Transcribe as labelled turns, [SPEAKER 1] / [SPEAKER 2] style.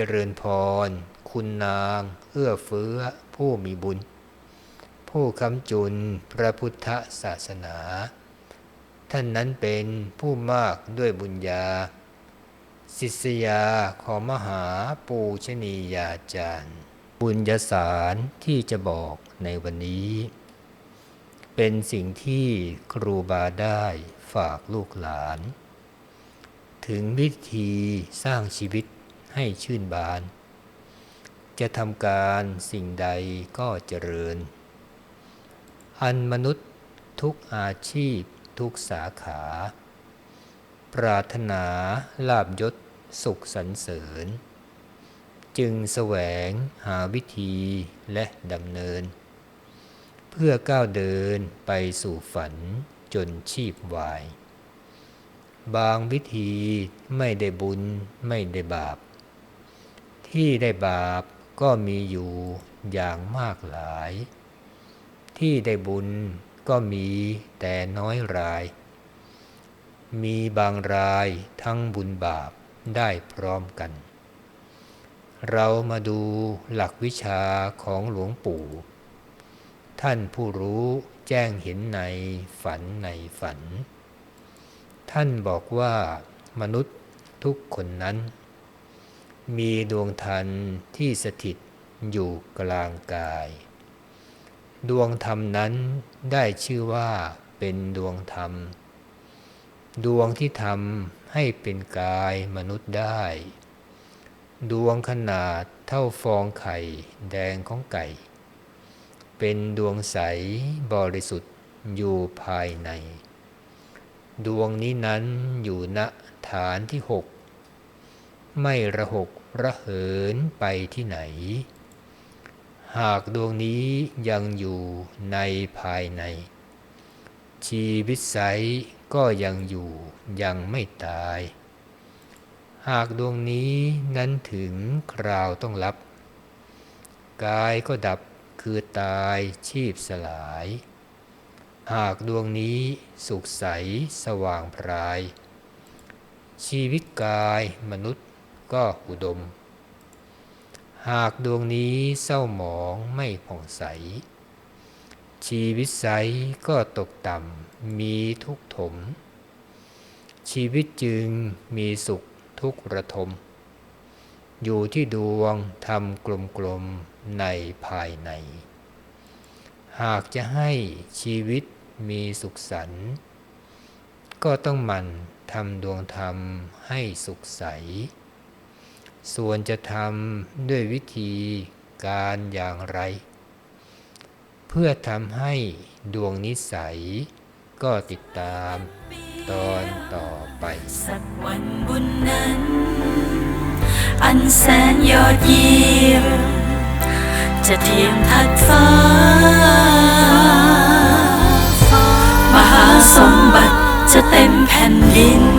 [SPEAKER 1] เจริญพร คุณนาง เอื้อเฟื้อ ผู้มีบุญ ผู้คำจุนพระพุทธศาสนา ท่านนั้นเป็นผู้มากด้วยบุญญา ศิษยาของมหาปูชนียาจารย์ บุญญาสารที่จะบอกในวันนี้ เป็นสิ่งที่ครูบาได้ฝากลูกหลาน ถึงวิธีสร้างชีวิต ให้ชื่นบาน จะทำการสิ่งใดก็เจริญ อันมนุษย์ทุกอาชีพทุกสาขา ปรารถนาลาบยศสุขสรรเสริญ จึงแสวงหาวิธีและดำเนิน เพื่อก้าวเดินไปสู่ฝันจนชีพวาย บางวิธีไม่ได้บุญไม่ได้บาป ที่ได้บาปก็มีอยู่อย่างมากหลาย ที่ได้บุญก็มีแต่น้อยราย มีบางรายทั้งบุญบาปได้พร้อมกัน เรามาดูหลักวิชาของหลวงปู่ ท่านผู้รู้แจ้งเห็นในฝันในฝัน ท่านบอกว่ามนุษย์ทุกคนนั้น มีดวงทันที่สถิตอยู่กลางกาย ดวงธรรมนั้นได้ชื่อว่าเป็นดวงธรรม ดวงที่ทำให้เป็นกายมนุษย์ได้ ดวงขนาดเท่าฟองไข่แดงของไก่ เป็นดวงใสบริสุทธิ์อยู่ภายใน ดวงนี้นั้นอยู่ณฐานที่หก ไม่ระหกระเหินไปที่ไหน หากดวงนี้ยังอยู่ในภายใน ชีวิตใสก็ยังอยู่ยังไม่ตาย หากดวงนี้นั้นถึงคราวต้องรับ กายก็ดับคือตายชีพสลาย หากดวงนี้สุขใสสว่างพราย ชีวิตกายมนุษย์ ก็อุดม หากดวงนี้เศร้าหมองไม่ผ่องใส ชีวิตใสก็ตกต่ำมีทุกข์ถม ชีวิตจึงมีสุขทุกขระทม อยู่ที่ดวงทำกลมๆในภายใน หากจะให้ชีวิตมีสุขสันต์ก็ต้องมันทำดวงธรรมให้สุขใส ส่วนจะทำด้วยวิธีการอย่างไร เพื่อทำให้ดวงนิสัย ก็ติดตามตอนต่อไป
[SPEAKER 2] สักวันบุญนั้น อันแสนยอดเยี่ยม จะเทียมทัดฟ้ามหาสมบัติจะเต็มแผ่นดิน